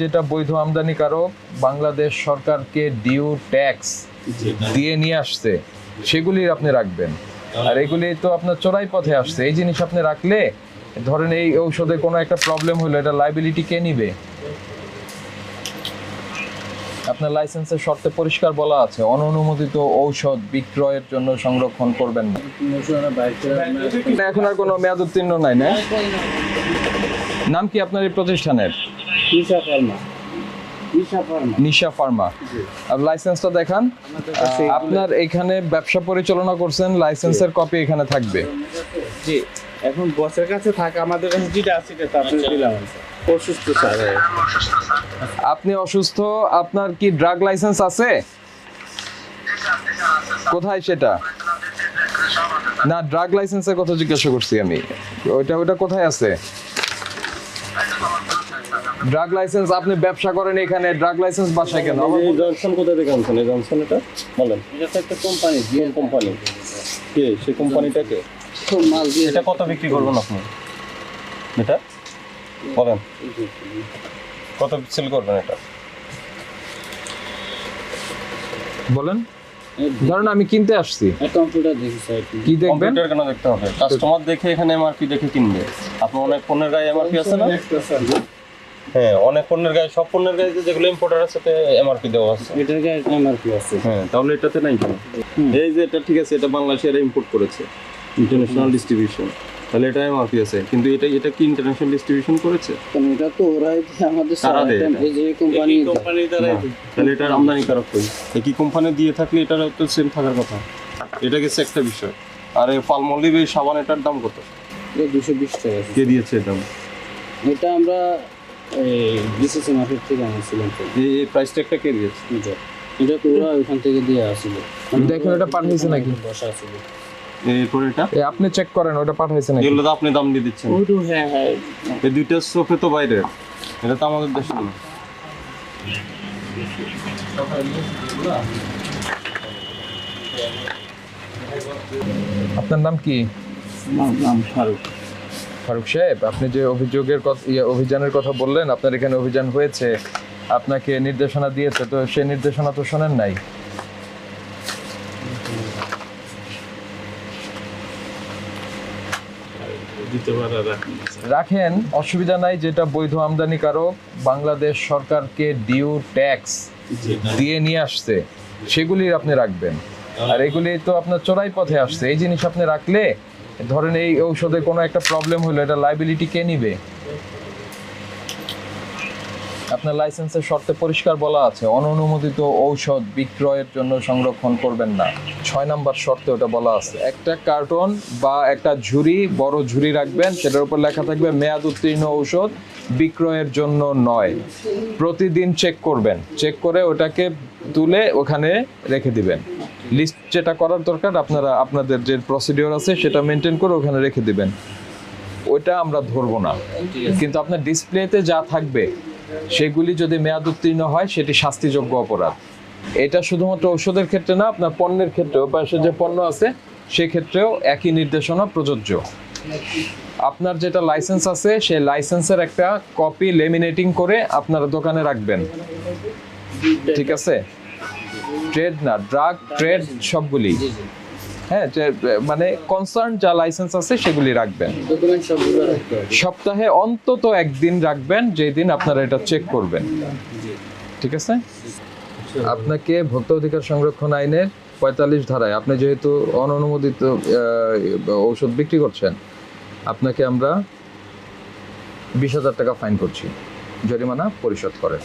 যেটা বৈধ আমদানিকারক বাংলাদেশ সরকারকে ডিউ ট্যাক্স দিয়ে নিয়ে আসছে সেগুলি আপনি রাখবেন। আর এগুলি তো আপনার চোরাই পথে আসছে। এই জিনিস আপনি রাখলে ধরেন এই ঔষধে কোনো একটা প্রবলেম হলো এটা লাইবিলিটি কে নিবে? আপনার লাইসেন্সের শর্তে পরিষ্কার বলা আছে অননুমোদিত ঔষধ বিক্রয়ের জন্য সংরক্ষণ করবেন না না, এখন আর কোনো মেয়াদ উত্তীর্ণ নাই না? নাম কি আপনার এই প্রতিষ্ঠানের? নিশা ফার্মা। আর লাইসেন্সটা দেখান। আপনার এখানে ব্যবসা পরিচালনা করছেন লাইসেন্সের কপি এখানে থাকবে। জি। এখন বসের কাছে থাকা আমাদের কাছে যেটা আছে সেটা আপনি দিলাম অসুস্থ স্যার। আপনি অসুস্থ আপনার কি ড্রাগ লাইসেন্স আছে? কোথায় সেটা? না ড্রাগ লাইসেন্সের কথা জিজ্ঞাসা করছি আমি। ওইটা ওইটা কোথায় আছে? ড্রাগ লাইসেন্স আপনি ব্যবসা করেন এখানে ড্রাগ লাইসেন্স বাসায় কেন? আমার এই জনসন কোথা থেকে আনছেন? এই জনসন এটা? বলেন। এটা তো একটা কোম্পানি কোন কোম্পানি কে? সেই কোম্পানিটাকে মাল দিয়ে এটা কত বিক্রি করবেন আপনি? এটা? বলেন। কত সেল করবেন এটা? বলেন। ধরেন আমি কিনতে আসছি। কম্পিউটার দেখি স্যার কি দেখবেন? কম্পিউটার কেন দেখতে হবে? কাস্টমার দেখে এখানে এমআরপি দেখে কিনবে। আপনার অনেক পণ্যের গায়ে এমআরপি আছে না? হ্যাঁ অনেক পণ্যের গায়ে সব পণ্যের গায়ে যেগুলো ইম্পোর্টার আছে তাতে এমআরপি দেওয়া আছে। এটার গায়ে এমআরপি আছে। হ্যাঁ তাহলে এটাতে নাই কেন? এই যে এটা ঠিক আছে এটা বাংলাদেশে এরা ইম্পোর্ট করেছে ইন্টারন্যাশনাল ডিস্ট্রিবিউশন তাহলে এটা এমআরপি আছে কিন্তু এটা এটা কি ইন্টারন্যাশনাল ডিস্ট্রিবিউশন করেছে? এটা তো ওরাই আমাদের সারা এটা? এই যে কোম্পানি কোম্পানি দ্বারা তাহলে এটার আমদানি কারক কই? একই কোম্পানি দিয়ে থাকলে এটার তো সেম থাকার কথা। এটা গেছে একটা বিষয়। আর এই পালমলিভ এই সাবান এটার দাম কত? দুশো বিশ টাকা। কে দিয়েছে এটা এটা আমরা এই বিসিসি মার্কেট থেকে আনছিলাম তো। এই এই প্রাইস ট্যাগটা কে দিয়েছে? এটা। এটা তো ওরা ওইখান থেকে দিয়ে আসছিল দেখুন এটা পাঠাইছে নাকি? বসা ছিল এরপরে এটা? আপনি চেক করেন ওটা পাঠাইছে নাকি? এগুলো তো আপনি দাম দিয়ে দিচ্ছেন। হ্যাঁ হ্যাঁ। এই দুইটা তো বাইরে। এটা তো আমাদের দেশে না আপনার নাম কি? নাম ফারুক। ফারুক সাহেব আপনি যে অভিযোগের কথা ইয়ে, অভিযানের কথা বললেন আপনার এখানে অভিযান হয়েছে আপনাকে নির্দেশনা দিয়েছে তো সেই নির্দেশনা তো শোনেন নাই। রাখেন অসুবিধা নাই যেটা বৈধ আমদানিকারক বাংলাদেশ সরকারকে ডিউ ট্যাক্স দিয়ে নিয়ে আসছে সেগুলি আপনি রাখবেন। আর এগুলি তো আপনার চোরাই পথে আসছে এই জিনিস আপনি রাখলে ধরেন এই ঔষধে কোনো একটা প্রবলেম হলো, এটা লাইবিলিটি কে নিবে? আপনার লাইসেন্সের শর্তে পরিষ্কার বলা আছে, অননুমোদিত ঔষধ বিক্রয়ের জন্য সংরক্ষণ করবেন না। ছয় নাম্বার শর্তে ওটা বলা আছে, একটা কার্টন বা একটা ঝুড়ি, বড় ঝুড়ি রাখবেন, সেটার উপর লেখা থাকবে মেয়াদ উত্তীর্ণ ঔষধ বিক্রয়ের জন্য নয়। প্রতিদিন চেক করবেন চেক করে ওটাকে তুলে ওখানে রেখে দিবেন। লিস্ট যেটা করার দরকার আপনারা আপনাদের যে প্রসিডিওর আছে সেটা মেনটেন করে ওখানে রেখে দিবেন। ওইটা আমরা ধরবো না। কিন্তু আপনার ডিসপ্লেতে যা থাকবে সেগুলি যদি মেয়াদ উত্তীর্ণ হয় সেটি শাস্তিযোগ্য অপরাধ। এটা শুধুমাত্র ঔষধের ক্ষেত্রে না আপনার পণ্যের ক্ষেত্রেও পাশে যে পণ্য আছে সেক্ষেত্রেও একই নির্দেশনা প্রযোজ্য। আপনার যেটা লাইসেন্স আছে সেই লাইসেন্সের একটা কপি লেমিনেটিং করে আপনার দোকানে রাখবেন। ঠিক আছে? ট্রেড না ড্রাগ ট্রেড সবগুলি। হ্যাঁ মানে কনসার্ন যা লাইসেন্স আছে সেগুলি রাখবেন। সপ্তাহে অন্তত একদিন রাখবেন যেই দিন আপনারা এটা চেক করবেন। ঠিক আছে? আপনাকে ভোক্তা অধিকার সংরক্ষণ আইনের পঁয়তাল্লিশ ধারায় আপনি যেহেতু অননুমোদিত ঔষধ বিক্রি করছেন আপনাকে আমরা বিশ হাজার টাকা ফাইন করছি জরিমানা পরিশোধ করেন।